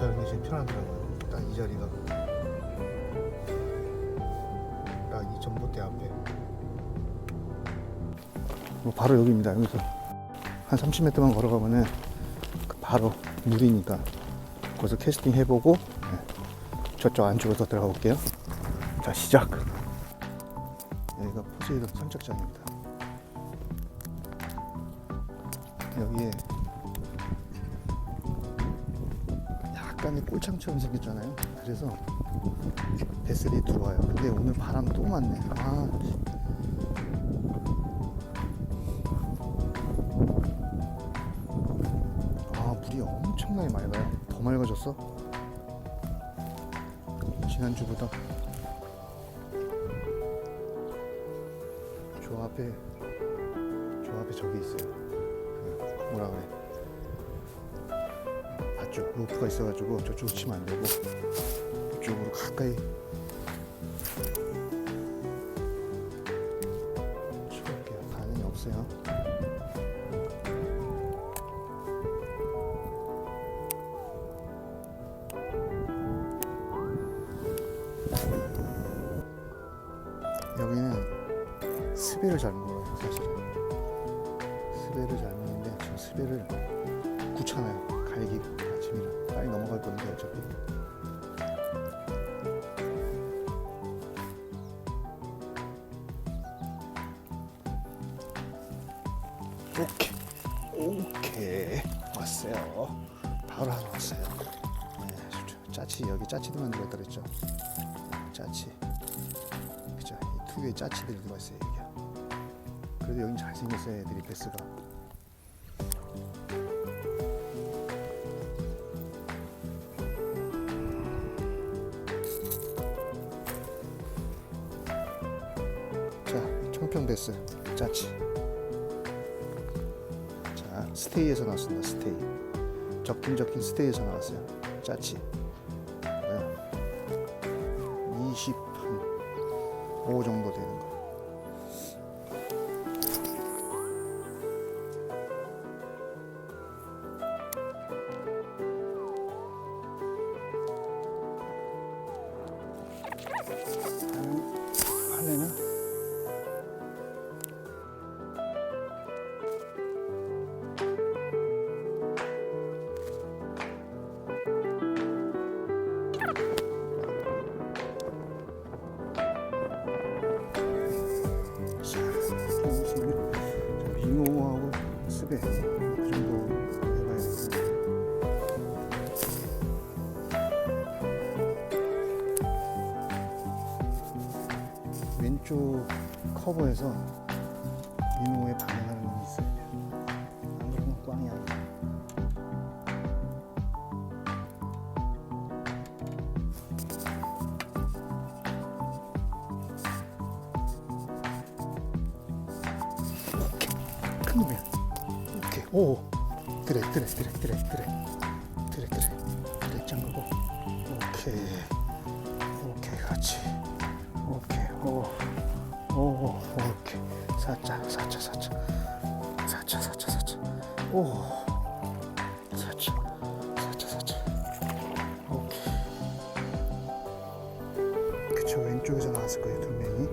주차하는 게 편하더라고요. 딱 이 자리가 딱 이 전봇대 앞에. 뭐 바로 여기입니다. 여기서 한 30m만 걸어가면은 그 바로 물이니까 거기서 캐스팅 해보고 네, 저쪽 안쪽으로 들어가 볼게요. 자 시작. 여기가 포세이돈 선착장입니다. 여기에 약간의 꼴창처럼 생겼잖아요. 그래서 배슬이 들어와요. 근데 오늘 바람 또 많네. 아, 아 물이 엄청나게 맑아요. 더 맑아졌어? 지난주보다. 저 앞에 저 앞에 저기 있어요. 그 뭐라 그래? 봤죠? 로프가 있어가지고 저쪽으로 치면 안 되고 이쪽으로 가까이 치울게요. 반응이 없어요. 여기는 스베를 잘 먹어요, 사실은. 스베를 잘 먹는데 저 스베를 굳잖아요. 갈기 아침이라 빨리 넘어갈 건데 어차피. 오케이, 오케이 왔어요. 바로 하나 왔어요. 네, 저- 짜치 여기 짜치도 만들었다 그랬죠. 짜치. 그죠? 이 특유의 짜치들이 들어가 있어요 여기. 그래도 여긴 잘생겼어요 애들이 베스가. 자, 청평 베스 짜치. 자, 스테이에서 나왔습니다. 스테이. 적긴 적긴 스테이에서 나왔어요. 짜치. 25 정도 되는 거. 왼쪽 커버에서 잉어에 반응하는 놈이 있어야 돼. 안 그러면 꽝이야. 큰 놈이야. 오케이. 오. 드래, 드래, 드래, 드래, 드래. 드래, 드래. 드래 짱거고. 오케이. 오케이. 오케이. 사자, 사자, 사자. 사자, 사자, 사자. 오. 사자. 사자, 사자. 오케이. 그쵸, 왼쪽에서 나왔을 거예요, 두 명이.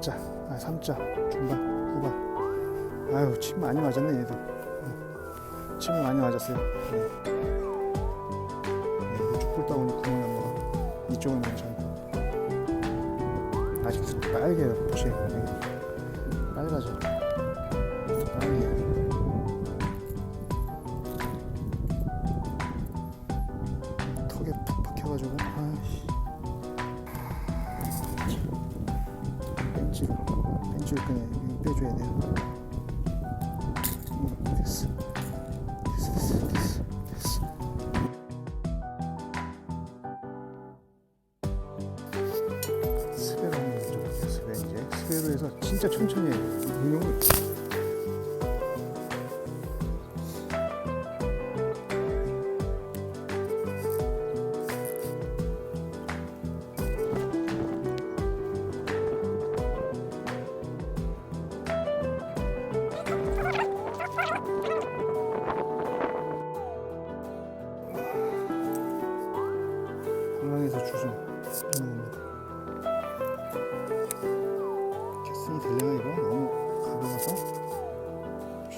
4자, 아 3자, 중반, 후반. 아유, 침 많이 맞았네 얘도. 응. 침이 많이 맞았어요. 네. 네, 이쪽 뿔따구니 구멍 난 거. 이쪽은 괜찮고. 아직 빨개요, 혹시 빨가죠. 벤치로 벤치를 그냥 빼줘야 돼요. 음, 스베로 한번 먼저 볼게요. 스베 이제. 스베로 그래서 진짜 천천히 해요. 운용을.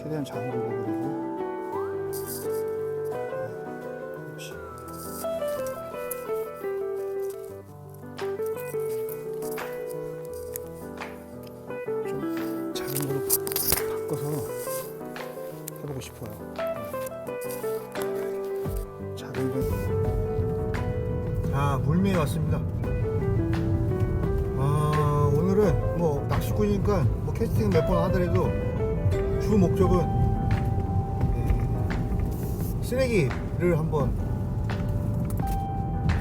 최대한 작은 걸로 그리고 역시 좀 작은 걸로 바- 바꿔서 해보고 싶어요. 작은 걸자 물미에 왔습니다. 아 오늘은 뭐 낚시꾼이니까 뭐 캐스팅 몇 번 하더라도 주 목적은 예, 쓰레기를 한번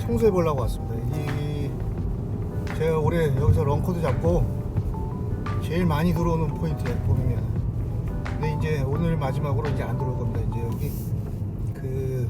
청소해 보려고 왔습니다. 이 제가 올해 여기서 런커도 잡고 제일 많이 들어오는 포인트에 보면. 근데 이제 오늘 마지막으로 이제 안 들어올 겁니다. 이제 여기 그